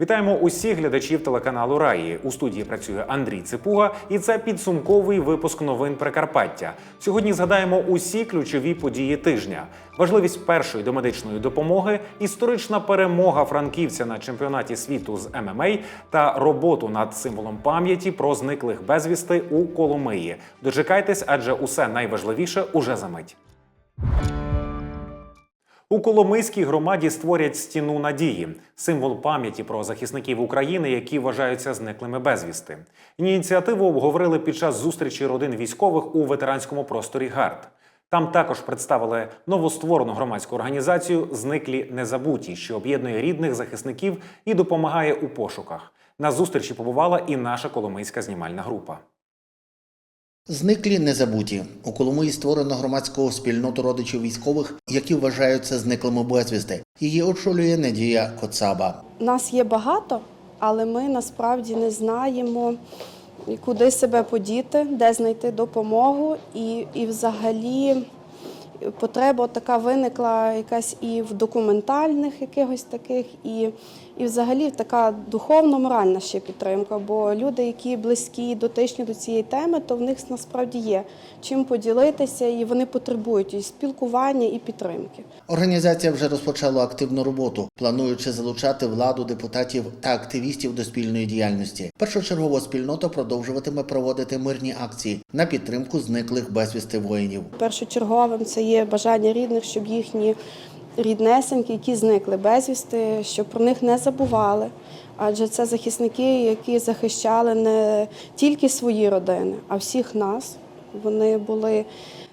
Вітаємо усіх глядачів телеканалу Раї. У студії працює Андрій Ципуга, і це підсумковий випуск новин Прикарпаття. Сьогодні згадаємо усі ключові події тижня: важливість першої домедичної допомоги, історична перемога франківця на чемпіонаті світу з ММА та роботу над символом пам'яті про зниклих безвісти у Коломиї. Дочекайтесь, адже усе найважливіше уже за мить. У Коломийській громаді створять стіну надії, символ пам'яті про захисників України, які вважаються зниклими безвісти. Ініціативу обговорили під час зустрічі родин військових у ветеранському просторі ГАРД. Там також представили новостворену громадську організацію Зниклі незабуті, що об'єднує рідних захисників і допомагає у пошуках. На зустрічі побувала і наша коломийська знімальна група. Зниклі незабуті. У Коломиї створено громадську спільноту родичів військових, які вважаються зниклими безвісти. Її очолює Надія Коцаба. Нас є багато, але ми насправді не знаємо, куди себе подіти, де знайти допомогу. І, і взагалі потреба така виникла якась і в документальних якихось таких, і, і взагалі така духовно-моральна ще підтримка. Бо люди, які близькі, дотичні до цієї теми, то в них насправді є чим поділитися, і вони потребують і спілкування, і підтримки. Організація вже розпочала активну роботу, плануючи залучати владу, депутатів та активістів до спільної діяльності. Першочергова спільнота продовжуватиме проводити мирні акції на підтримку зниклих безвісти воїнів. Першочерговим це є бажання рідних, щоб їхні ріднесенькі, які зникли безвісти, щоб про них не забували. Адже це захисники, які захищали не тільки свої родини, а всіх нас. Вони були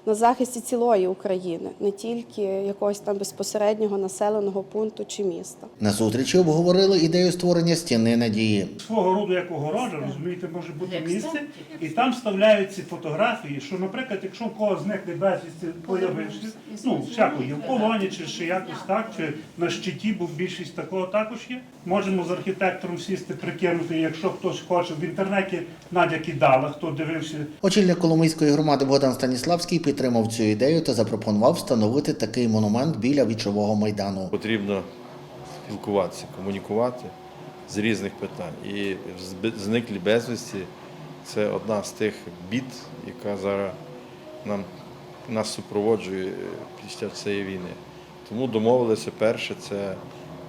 на захисті цілої України, не тільки якогось там безпосереднього населеного пункту чи міста. На зустрічі обговорили ідею створення стіни надії. свого роду як огорожа, розумієте, може бути місце, і там вставляють ці фотографії, що, наприклад, якщо в когось зникне безвісти, появився, ну, всяко є в полоні, чи ще якось так, чи на щиті, бо більшість такого також є. Можемо з архітектором сісти, прикинути, якщо хтось хоче. В інтернеті Надя кидала, хто дивився Очільник Коломийської громади Богдан Станіславський підтримав цю ідею та запропонував встановити такий монумент біля вічового майдану. Потрібно спілкуватися, комунікувати з різних питань. І зниклі безвісті це одна з тих бід, яка зараз нам, нас супроводжує після цієї війни. Тому домовилися перше, це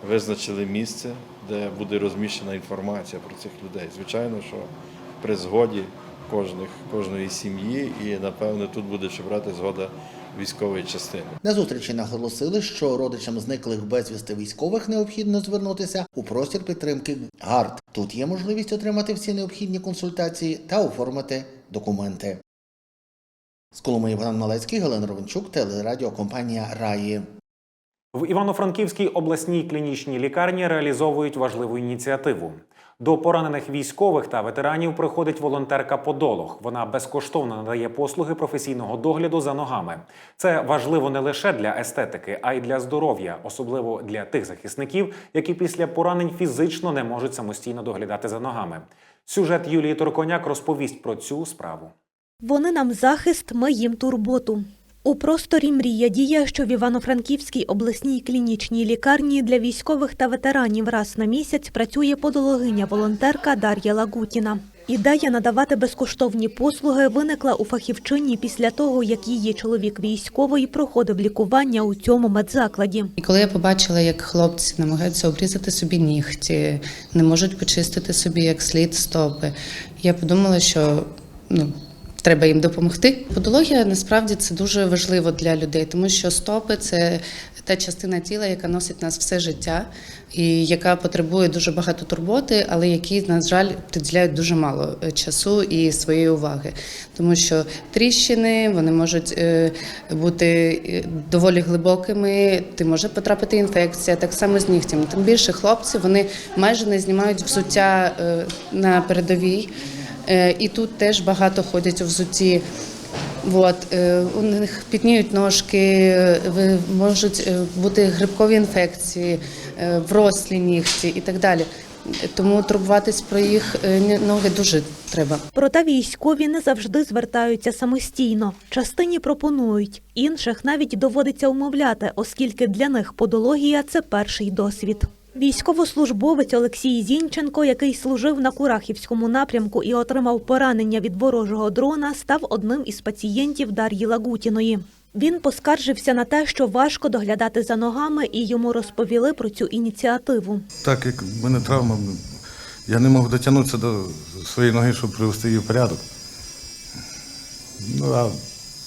визначили місце, де буде розміщена інформація про цих людей. Звичайно, що при згоді кожних, кожної сім'ї, і напевно тут буде ще брати згода військової частини. На зустрічі наголосили, що родичам зниклих безвісти військових необхідно звернутися у простір підтримки ГАРД. Тут є можливість отримати всі необхідні консультації та оформити документи. З Коломиї Богдан Малецький, Галина Ровенчук, телерадіокомпанія Раї. В Івано-Франківській обласній клінічній лікарні реалізовують важливу ініціативу. До поранених військових та ветеранів приходить волонтерка Подолог. Вона безкоштовно надає послуги професійного догляду за ногами. Це важливо не лише для естетики, а й для здоров'я, особливо для тих захисників, які після поранень фізично не можуть самостійно доглядати за ногами. Сюжет Юлії Торконяк розповість про цю справу. Вони нам захист, ми їм турботу. У просторі мрія діє, що в Івано-Франківській обласній клінічній лікарні для військових та ветеранів раз на місяць працює подологиня волонтерка Дар'я Лагутіна. Ідея надавати безкоштовні послуги виникла у фахівчині після того, як її чоловік військовий проходив лікування у цьому медзакладі. Коли я побачила, як хлопці намагаються обрізати собі нігті, не можуть почистити собі як слід стопи, я подумала, що ну. Треба їм допомогти. Подологія насправді це дуже важливо для людей, тому що стопи це та частина тіла, яка носить нас все життя, і яка потребує дуже багато турботи, але які, на жаль, приділяють дуже мало е, часу і своєї уваги. Тому що тріщини вони можуть е, бути е, доволі глибокими, ти може потрапити інфекція, так само з нігтями. Тим більше хлопці вони майже не знімають взуття на передовій. Е, І тут теж багато ходять у взутті. От, е, у них пітніють ножки, е, можуть бути грибкові інфекції, врослі нігті і так далі. Тому турбуватись про їх ноги дуже треба. Проте військові не завжди звертаються самостійно. Частині пропонують, інших навіть доводиться умовляти, оскільки для них подологія це перший досвід. Військовослужбовець Олексій Зінченко, який служив на Курахівському напрямку і отримав поранення від ворожого дрона, став одним із пацієнтів Дар'ї Лагутіної. Він поскаржився на те, що важко доглядати за ногами, і йому розповіли про цю ініціативу. Так як в мене травма, я не можу дотягнутися до своєї ноги, щоб привести її в порядок. Ну, а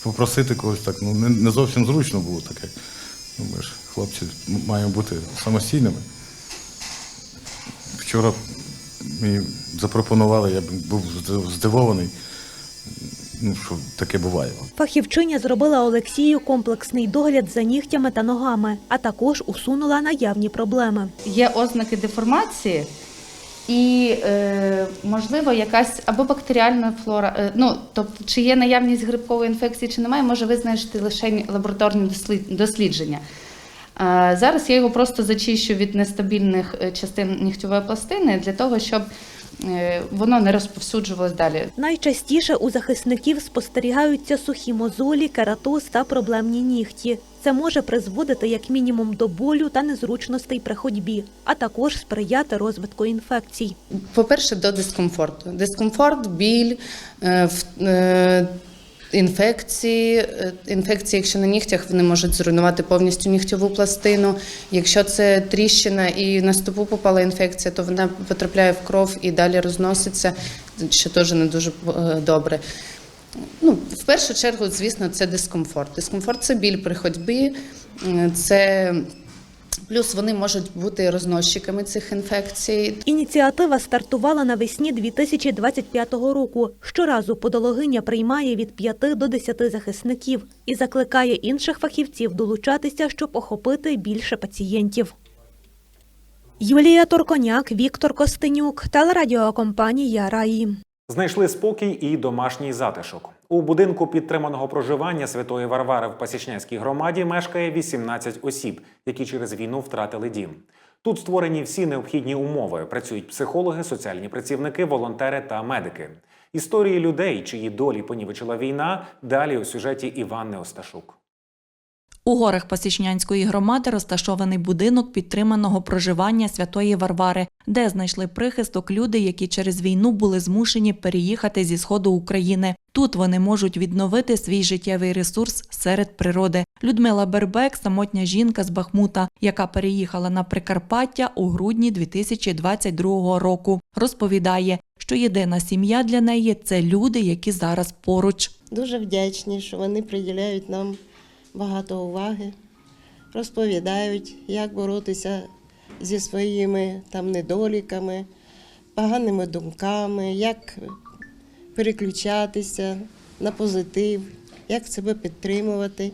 попросити когось так, ну, не, зовсім зручно було таке. Ми ж хлопці маємо бути самостійними. Вчора мені запропонували, я був здивований, ну, що таке буває. Фахівчиня зробила Олексію комплексний догляд за нігтями та ногами, а також усунула наявні проблеми. Є ознаки деформації. І, е, можливо, якась або бактеріальна флора, е, ну тобто, чи є наявність грибкової інфекції, чи немає, може визначити лише лабораторні дослід- дослідження. Е, зараз я його просто зачищу від нестабільних е, частин нігтєвої пластини для того, щоб е, воно не розповсюджувалось далі. Найчастіше у захисників спостерігаються сухі мозолі, кератоз та проблемні нігті. Це може призводити як мінімум до болю та незручностей при ходьбі, а також сприяти розвитку інфекцій. По-перше, до дискомфорту. Дискомфорт, біль, інфекції. Е, Інфекції, якщо на нігтях, вони можуть зруйнувати повністю нігтєву пластину. Якщо це тріщина і на стопу попала інфекція, то вона потрапляє в кров і далі розноситься, що теж не дуже е, добре. Ну, в першу чергу, звісно, це дискомфорт. Дискомфорт це біль при ходьбі, е, це плюс вони можуть бути розносчиками цих інфекцій. Ініціатива стартувала навесні 2025 року. Щоразу подологиня приймає від 5 до 10 захисників і закликає інших фахівців долучатися, щоб охопити більше пацієнтів. Юлія Торконяк, Віктор Костенюк, телерадіокомпанія Раї. Знайшли спокій і домашній затишок. У будинку підтриманого проживання Святої Варвари в Пасічнянській громаді мешкає 18 осіб, які через війну втратили дім. Тут створені всі необхідні умови. Працюють психологи, соціальні працівники, волонтери та медики. Історії людей, чиї долі понівечила війна, далі у сюжеті Іванни Осташук. У горах Пасічнянської громади розташований будинок підтриманого проживання Святої Варвари, де знайшли прихисток люди, які через війну були змушені переїхати зі сходу України. Тут вони можуть відновити свій життєвий ресурс серед природи. Людмила Бербек самотня жінка з Бахмута, яка переїхала на Прикарпаття у грудні 2022 року. Розповідає, що єдина сім'я для неї це люди, які зараз поруч. Дуже вдячні, що вони приділяють нам багато уваги, розповідають, як боротися зі своїми там недоліками, поганими думками, як переключатися на позитив, як себе підтримувати.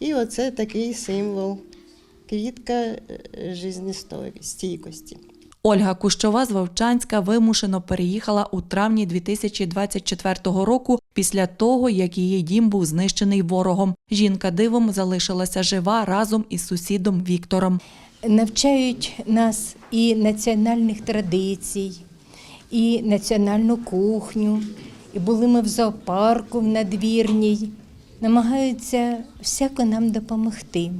І оце такий символ квітка е, жизнестійкості. Ольга Кущова з Вовчанська вимушено переїхала у травні 2024 року після того, як її дім був знищений ворогом. Жінка дивом залишилася жива разом із сусідом Віктором. навчають нас і національних традицій, і національну кухню. І були ми в зоопарку в надвірній, намагаються всяко нам допомогти.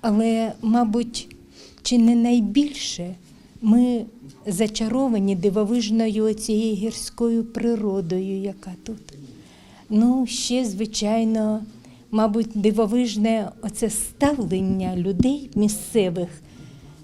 Але, мабуть, чи не найбільше ми зачаровані дивовижною цією гірською природою, яка тут. Ну, ще, звичайно, мабуть, дивовижне оце ставлення людей місцевих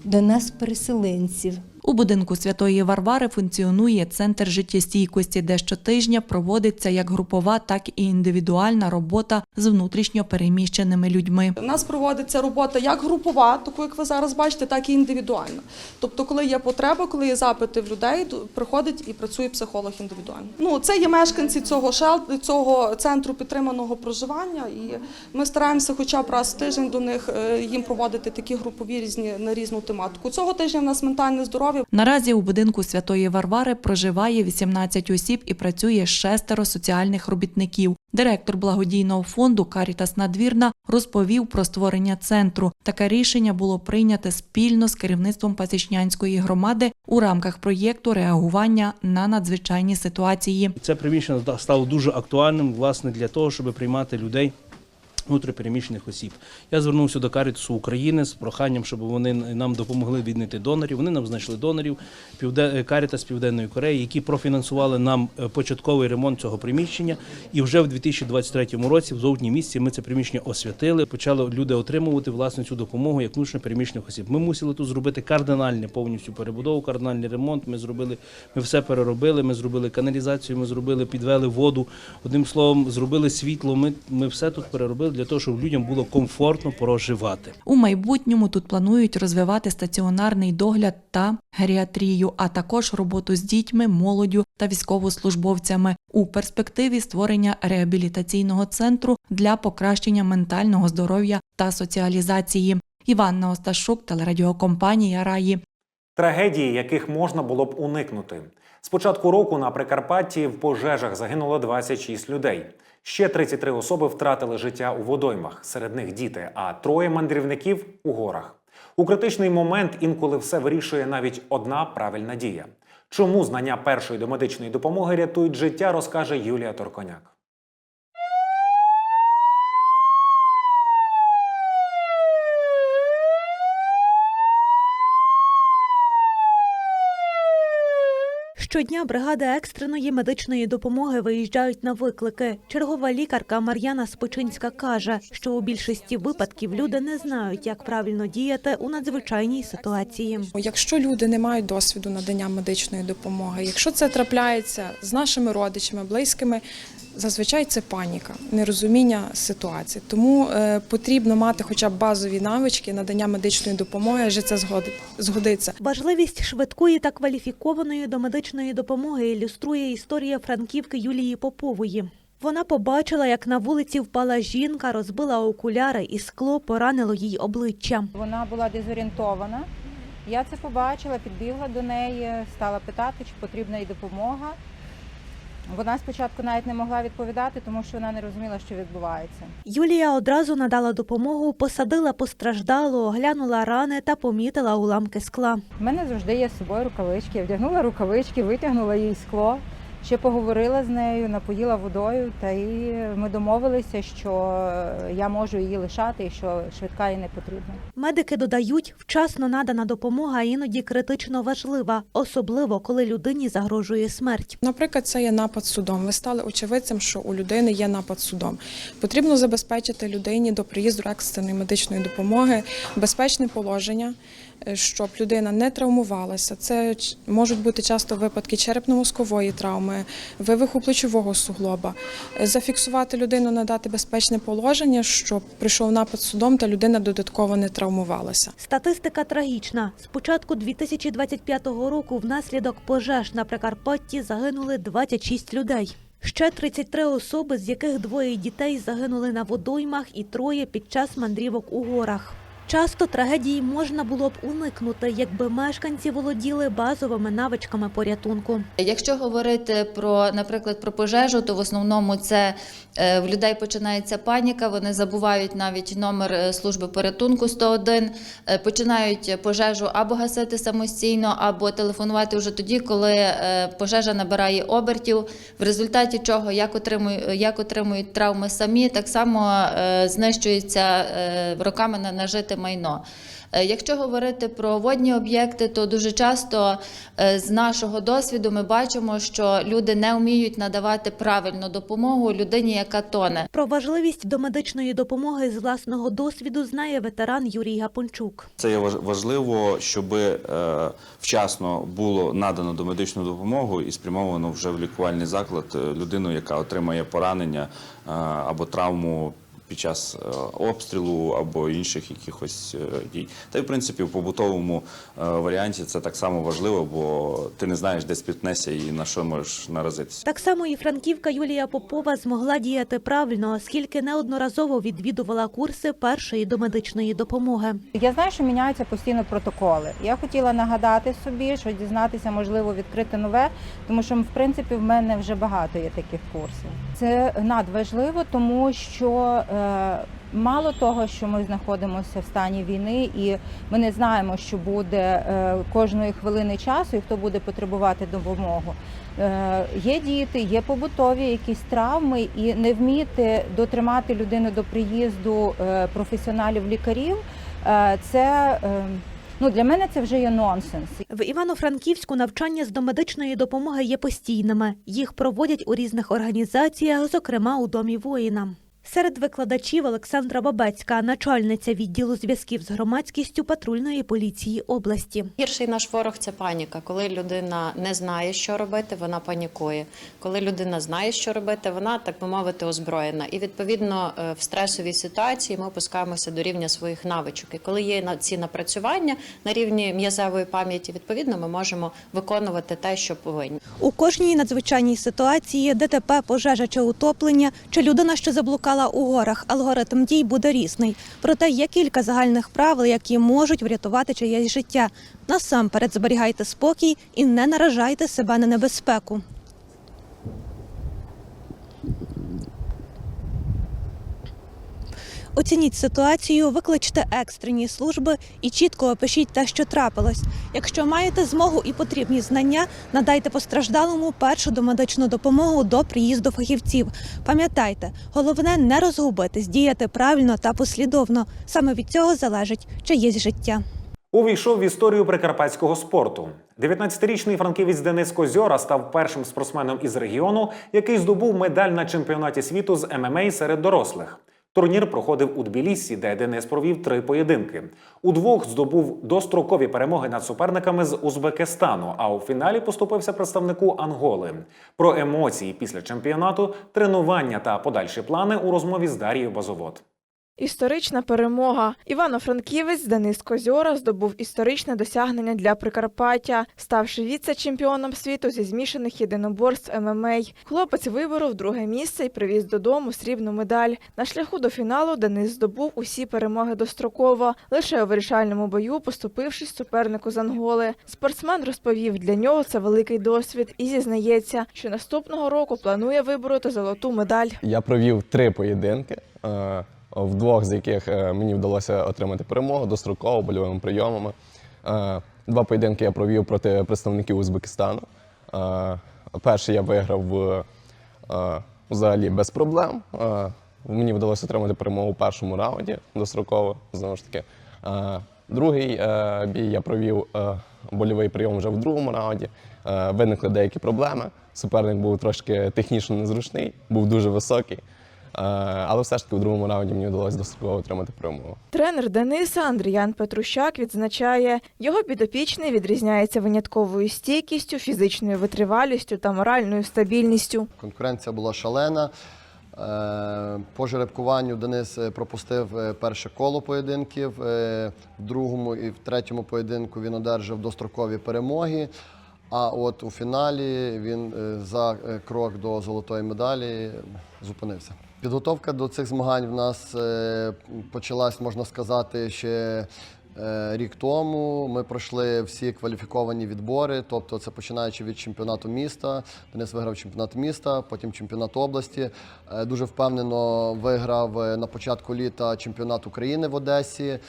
до нас, переселенців. У будинку Святої Варвари функціонує центр життєстійкості, де щотижня проводиться як групова, так і індивідуальна робота з внутрішньо переміщеними людьми. У нас проводиться робота як групова, таку як ви зараз бачите, так і індивідуальна. Тобто, коли є потреба, коли є запити в людей, приходить і працює психолог індивідуально. Ну це є мешканці цього шел... цього центру підтриманого проживання, і ми стараємося, хоча б раз в тиждень до них е, їм проводити такі групові різні на різну тематику. Цього тижня в нас ментальне здоров'я. Наразі у будинку Святої Варвари проживає 18 осіб і працює шестеро соціальних робітників. Директор благодійного фонду Карітас Надвірна розповів про створення центру. Таке рішення було прийняте спільно з керівництвом Пасічнянської громади у рамках проєкту реагування на надзвичайні ситуації. Це приміщення стало дуже актуальним власне для того, щоб приймати людей внутріпереміщених осіб. Я звернувся до Карітусу України з проханням, щоб вони нам допомогли віднайти донорів. Вони нам знайшли донорів Півде- Карітас Південної Кореї, які профінансували нам е, початковий ремонт цього приміщення. І вже в 2023 році, в жовтні місяці, ми це приміщення освятили. Почали люди отримувати власне цю допомогу як внутрішньопереміщених осіб. Ми мусили тут зробити кардинальне повністю перебудову, кардинальний ремонт. Ми зробили, ми все переробили. Ми зробили каналізацію, ми зробили, підвели воду. Одним словом, зробили світло. Ми, ми все тут переробили для того, щоб людям було комфортно проживати. У майбутньому тут планують розвивати стаціонарний догляд та геріатрію, а також роботу з дітьми, молоддю та військовослужбовцями у перспективі створення реабілітаційного центру для покращення ментального здоров'я та соціалізації. Іванна Осташук, телерадіокомпанія Раї. Трагедії, яких можна було б уникнути. З початку року на Прикарпатті в пожежах загинуло 26 людей. Ще 33 особи втратили життя у водоймах, серед них діти, а троє мандрівників у горах. У критичний момент інколи все вирішує навіть одна правильна дія. Чому знання першої домедичної допомоги рятують життя, розкаже Юлія Торконяк. Щодня бригади екстреної медичної допомоги виїжджають на виклики. Чергова лікарка Мар'яна Спочинська каже, що у більшості випадків люди не знають, як правильно діяти у надзвичайній ситуації. Якщо люди не мають досвіду надання медичної допомоги, якщо це трапляється з нашими родичами, близькими, зазвичай це паніка, нерозуміння ситуації. Тому е, потрібно мати хоча б базові навички надання медичної допомоги, адже це згоди- згодиться. Важливість швидкої та кваліфікованої домедичної допомоги ілюструє історія франківки Юлії Попової. Вона побачила, як на вулиці впала жінка, розбила окуляри і скло поранило їй обличчя. Вона була дезорієнтована. Я це побачила, підбігла до неї, стала питати, чи потрібна їй допомога. Вона спочатку навіть не могла відповідати, тому що вона не розуміла, що відбувається. Юлія одразу надала допомогу, посадила постраждалу, оглянула рани та помітила уламки скла. У мене завжди є з собою рукавички. Я вдягнула рукавички, витягнула їй скло, ще поговорила з нею, напоїла водою, та і ми домовилися, що я можу її лишати і що швидка їй не потрібна. Медики додають, вчасно надана допомога іноді критично важлива, особливо коли людині загрожує смерть. Наприклад, це є напад судом. Ви стали очевидцем, що у людини є напад судом. Потрібно забезпечити людині до приїзду екстреної медичної допомоги безпечне положення, щоб людина не травмувалася. Це можуть бути часто випадки черепно-мозкової травми, вивиху плечового суглоба. Е, Зафіксувати людину, надати безпечне положення, щоб прийшов напад судом та людина додатково не травмувалася. Статистика трагічна. З початку 2025 року внаслідок пожеж на Прикарпатті загинули 26 людей. Ще 33 особи, з яких двоє дітей загинули на водоймах і троє під час мандрівок у горах. Часто трагедії можна було б уникнути, якби мешканці володіли базовими навичками порятунку. Якщо говорити про, наприклад, про пожежу, то в основному це е, в людей починається паніка. Вони забувають навіть номер е, служби порятунку 101, е, починають пожежу або гасити самостійно, або телефонувати вже тоді, коли пожежа набирає обертів, в результаті чого як отримують, як отримують травми самі, так само знищується роками на- нажите майно. Е, Якщо говорити про водні об'єкти, то дуже часто е, з нашого досвіду ми бачимо, що люди не вміють надавати правильну допомогу людині, яка тоне. Про важливість домедичної допомоги з власного досвіду знає ветеран Юрій Гапончук. Це є важ- важливо, щоб е, вчасно було надано домедичну допомогу і спрямовано вже в лікувальний заклад людину, яка отримає поранення або травму під час е, обстрілу або інших якихось е, дій. Та й в принципі в побутовому е, варіанті це так само важливо, бо ти не знаєш, де спіткнешся і на що можеш наразитися. Так само і франківка Юлія Попова змогла діяти правильно, оскільки неодноразово відвідувала курси першої домедичної допомоги. Я знаю, що міняються постійно протоколи. Я хотіла нагадати собі, що дізнатися, можливо, відкрити нове, тому що в принципі в мене вже багато є таких курсів. Це надважливо, тому що Мало того, що ми знаходимося в стані війни, і ми не знаємо, що буде е, кожної хвилини часу і хто буде потребувати допомогу. Е, Є діти, є побутові якісь травми, і не вміти дотримати людину до приїзду е, професіоналів-лікарів. е, Це е, ну для мене це вже є нонсенс. В Івано-Франківську навчання з домедичної допомоги є постійними. Їх проводять у різних організаціях, зокрема у домі воїна. Серед викладачів Олександра Бабецька, начальниця відділу зв'язків з громадськістю патрульної поліції області. Гірший наш ворог це паніка. Коли людина не знає, що робити, вона панікує. Коли людина знає, що робити, вона так би мовити озброєна. І відповідно е, в стресовій ситуації ми опускаємося до рівня своїх навичок. І коли є ці напрацювання на рівні м'язевої пам'яті, відповідно, ми можемо виконувати те, що повинні. У кожній надзвичайній ситуації ДТП, пожежа чи утоплення, чи людина, що заблукала у горах, алгоритм дій буде різний. Проте є кілька загальних правил, які можуть врятувати чиєсь життя. Насамперед зберігайте спокій і не наражайте себе на небезпеку. Оцініть ситуацію, викличте екстрені служби і чітко опишіть те, що трапилось. Якщо маєте змогу і потрібні знання, надайте постраждалому першу домедичну допомогу до приїзду фахівців. Пам'ятайте, головне не розгубитись, діяти правильно та послідовно. Саме від цього залежить чиєсь життя. Увійшов в історію прикарпатського спорту. 19-річний франківець Денис Козьора став першим спортсменом із регіону, який здобув медаль на чемпіонаті світу з ММА серед дорослих. Турнір проходив у Тбілісі, де Денис провів три поєдинки. У двох здобув дострокові перемоги над суперниками з Узбекистану, а у фіналі поступився представнику Анголи. Про емоції після чемпіонату, тренування та подальші плани у розмові з Дарією Базовод. Історична перемога. Івано-Франківець Денис Козьора здобув історичне досягнення для Прикарпаття, ставши віце-чемпіоном світу зі змішаних єдиноборств ММА. Хлопець виборов друге місце і привіз додому срібну медаль. На шляху до фіналу Денис здобув усі перемоги достроково, лише у вирішальному бою, поступившись супернику з Анголи. Спортсмен розповів, для нього це великий досвід і зізнається, що наступного року планує вибороти золоту медаль. Я провів три поєдинки, е, в двох з яких е, мені вдалося отримати перемогу достроково больовими прийомами. Е, Два поєдинки я провів проти представників Узбекистану. Е, Перший я виграв взагалі без проблем. Мені вдалося отримати перемогу у першому раунді достроково, знову ж таки. Другий бій я провів больовий прийом вже в другому раунді. Виникли деякі проблеми. Суперник був трошки технічно незручний, був дуже високий. Е, Але все ж таки у другому раунді мені вдалося достроково отримати перемогу. Тренер Дениса Андріян Петрущак відзначає, його підопічний відрізняється винятковою стійкістю, фізичною витривалістю та моральною стабільністю. Конкуренція була шалена. Е, По жеребкуванню Денис е, пропустив перше коло поєдинків. В другому і в третьому поєдинку він одержав дострокові перемоги. А от у фіналі він за крок до золотої медалі зупинився. Підготовка до цих змагань в нас е, почалась, можна сказати, ще е, рік тому. Ми пройшли всі кваліфіковані відбори, тобто це починаючи від чемпіонату міста. Денис виграв чемпіонат міста, потім чемпіонат області. Е, Дуже впевнено виграв на початку літа чемпіонат України в Одесі.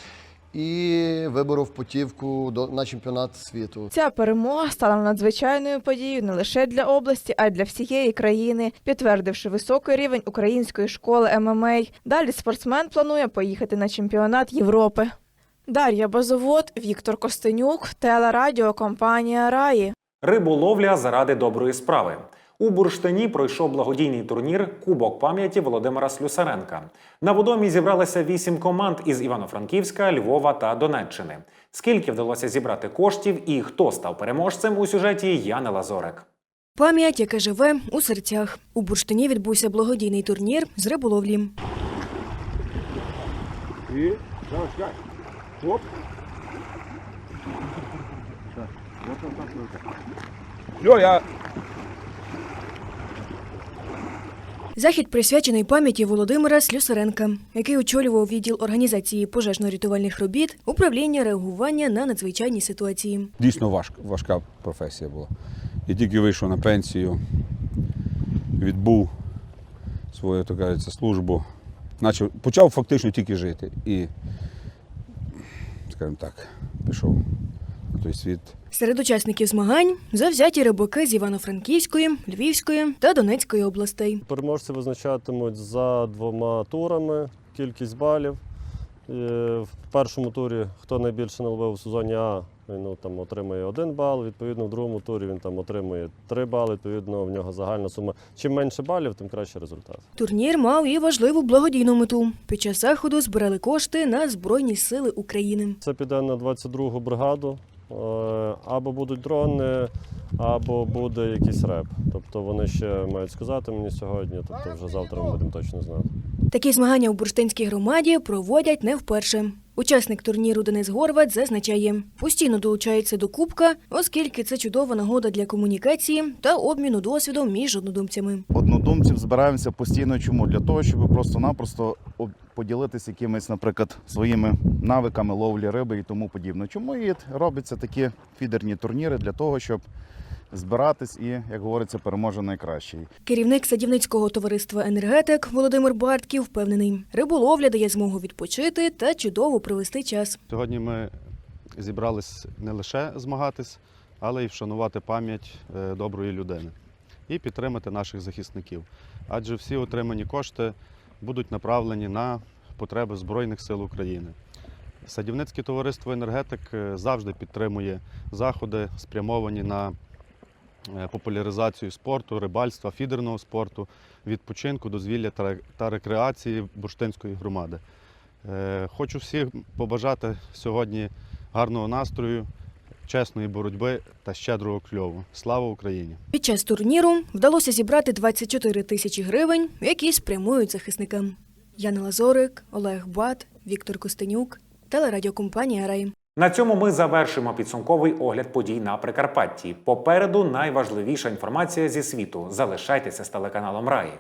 І виборов путівку до на чемпіонат світу. Ця перемога стала надзвичайною подією не лише для області, а й для всієї країни, підтвердивши високий рівень української школи ММА. Далі спортсмен планує поїхати на чемпіонат Європи. Дар'я Базовод, Віктор Костенюк, телерадіокомпанія Раї. Риболовля заради доброї справи. У Бурштині пройшов благодійний турнір Кубок пам'яті Володимира Слюсаренка. На водомі зібралися вісім команд із Івано-Франківська, Львова та Донеччини. Скільки вдалося зібрати коштів і хто став переможцем у сюжеті Яни Лазорик. Пам'ять, яка живе у серцях. У Бурштині відбувся благодійний турнір з риболовлі. І. Оп. Все, я Захід присвячений пам'яті Володимира Слюсаренка, який очолював відділ організації пожежно-рятувальних робіт, управління реагування на надзвичайні ситуації. дійсно важка, важка професія була. Я тільки вийшов на пенсію, відбув свою, так кажеться, службу почав, почав фактично тільки жити. І, скажімо так, пішов той світ. Серед учасників змагань завзяті рибаки з Івано-Франківської, Львівської та Донецької областей. Переможці визначатимуть за двома турами кількість балів. Е, В першому турі, хто найбільше наловив у сезоні А, він ну, там, отримує один бал. Відповідно, в другому турі він там отримує три бали. Відповідно, в нього загальна сума. Чим менше балів, тим кращий результат. Турнір мав і важливу благодійну мету. Під час заходу збирали кошти на Збройні Сили України. Це піде на 22-гу бригаду. Е, Або будуть дрони, або буде якийсь реп. Тобто вони ще мають сказати мені сьогодні, тобто вже завтра ми будемо точно знати. Такі змагання у бурштинській громаді проводять не вперше. Учасник турніру Денис Горват зазначає, постійно долучається до кубка, оскільки це чудова нагода для комунікації та обміну досвідом між однодумцями. однодумців збираємося постійно. Чому? Для того, щоб просто-напросто поділитися якимись, наприклад, своїми навиками ловлі риби і тому подібне. Чому і робляться такі фідерні турніри для того, щоб збиратись і, як говориться, переможе найкращий. Керівник садівницького товариства енергетик Володимир Бартків впевнений, риболовля дає змогу відпочити та чудово провести час. Сьогодні ми зібрались не лише змагатись, але й вшанувати пам'ять е, доброї людини і підтримати наших захисників. Адже всі отримані кошти будуть направлені на потреби Збройних сил України. Садівницьке товариство енергетик е, завжди підтримує заходи, спрямовані на популяризацію спорту, рибальства, фідерного спорту, відпочинку, дозвілля та рекреації бурштинської громади. Е, Хочу всім побажати сьогодні гарного настрою, чесної боротьби та щедрого кльову. Слава Україні! Під час турніру вдалося зібрати 24 тисячі гривень, які спрямують захисникам. Яна Лазорик, Олег Бат, Віктор Костенюк, телерадіокомпанія Рай. На цьому ми завершимо підсумковий огляд подій на Прикарпатті. Попереду найважливіша інформація зі світу. Залишайтеся з телеканалом Раї.